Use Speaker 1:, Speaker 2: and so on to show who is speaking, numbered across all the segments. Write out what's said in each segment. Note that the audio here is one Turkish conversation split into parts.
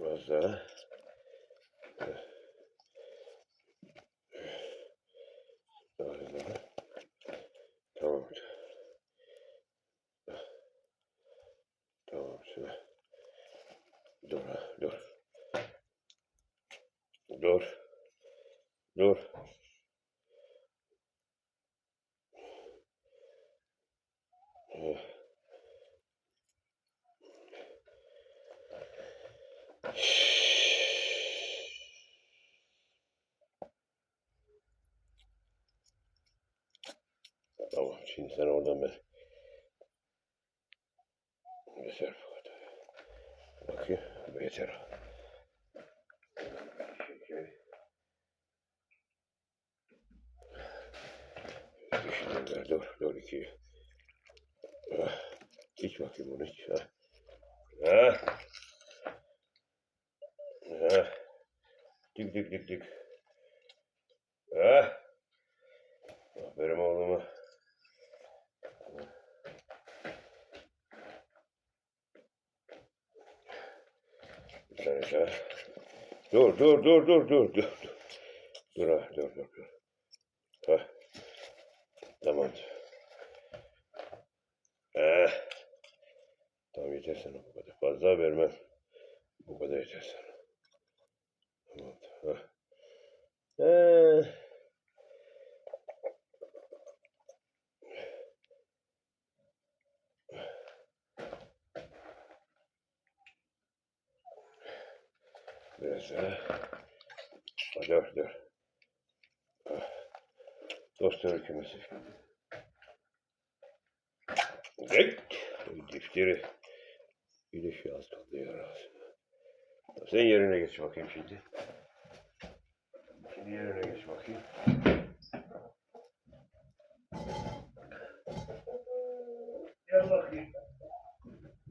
Speaker 1: Biraz daha. Daha daha. Tamam. Tamam şimdi. Dur ha, dur. Dur. Dur. Oh. Tamam şimdi sen oradan ver. Yeter kadar. Bakayım yeter. Şimdi ver dur dur iki. Ah, İç bakayım bunu iç. Ha. Ha. Ha. Dik dik dik dik. Daha. Dur dur dur dur dur dur. Dur ha dur dur dur. Ha. Tamam. Eh. Tamam yeter sana bu kadar. Fazla vermem. Bu kadar yeter sana. Tamam. Ha. Eh. Biraz daha. Ha, Dur dur. Dostları kümesi. Evet. Defteri. Bir de şu az topluyor ağzına. Sen yerine geç bakayım şimdi. Şimdi yerine geç bakayım. Gel bakayım.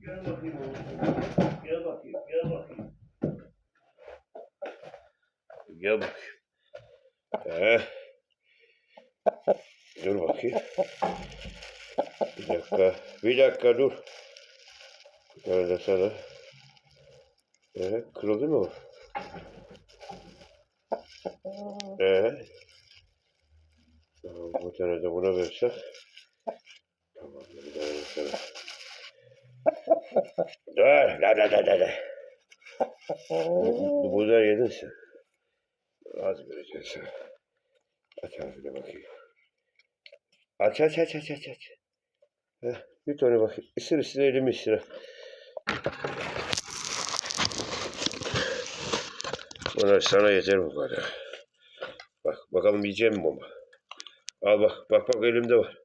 Speaker 1: Gel bakayım oğlum. Gel bakayım. Gel bakayım. Gel bakayım. Ee, dur bakayım. Bir dakika. Bir dakika dur. Bir tane de sana. Ee, kırıldı mı o? Ee, tamam, bu tane de buna versek. Tamam, bir tane sana. Dur, la la la la la. Bu bundan yedin sen. Az vereceksin. Aç ağzını bakayım. Aç aç aç aç aç aç. Heh, bir tane bakayım. Isır ısır elimi ısır. Ona sana yeter bu kadar. Bak bakalım yiyeceğim mi baba? Al bak bak bak elimde var.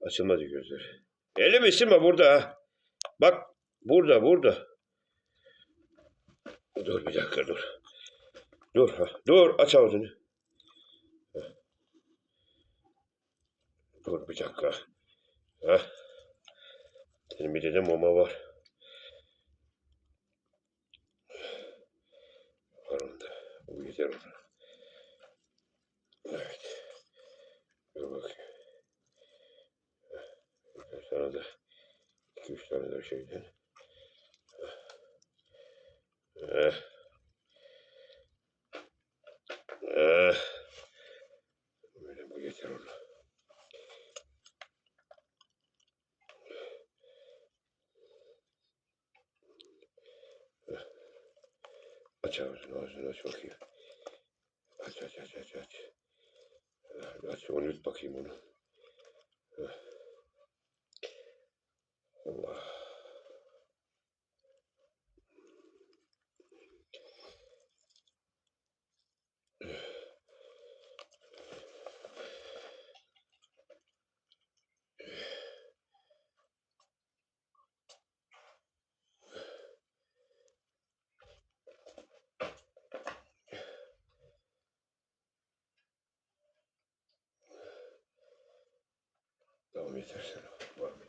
Speaker 1: Açılmadı gözleri. Elim ısırma burada ha. Bak burada burada. Dur bir dakika dur. Dur ha. Dur aç ağzını. Dur bir dakika. Ha. Benim bir de mama var. Var. Bu yeter ona. Evet. Dur bakayım. Sana da iki üç tane de şeyden. Eh. Eh. Böyle bu yeter ona. Aç ağzını, ağzını aç bakayım. Aç, aç, aç, aç, aç. Eh, Aç, onu yut bakayım onu. Eh. Tamam yeter sana. Var mı?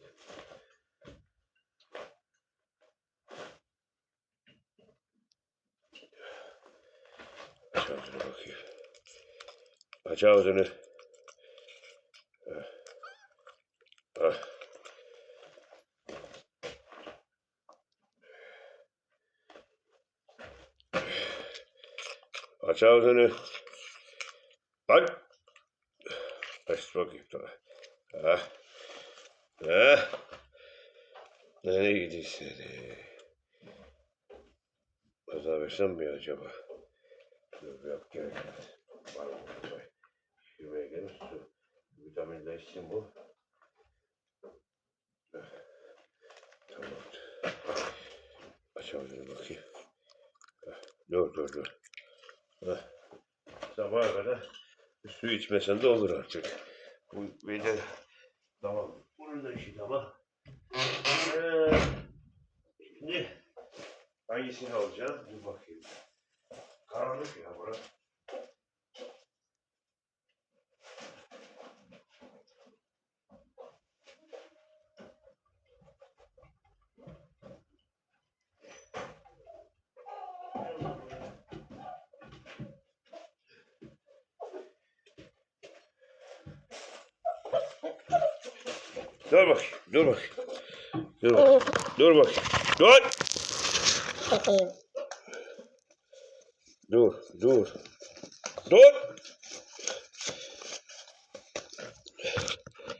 Speaker 1: Aç ağzını bakayım. Aç ağzını. Ah. Ah. Aç ağzını. Aç. Aç bakayım sana. Ha. Nereye gidiyorsun? Az daha versem mi acaba? Dur yok gerek yok. Var mı? Şuraya gelir. Vitaminle içsin bu. Tamam. Aç ağzını bakayım. Heh, Dur dur dur. Heh. Sabaha kadar su içmesen de olur artık. Bu bir de tamam. Da işi tamam. Ee, şimdi hangisini alacağım? Dur bakayım. Karanlık ya burası. Dur bak, dur bak. Dur bak. Dur bak. Dur. Dur, dur. Dur.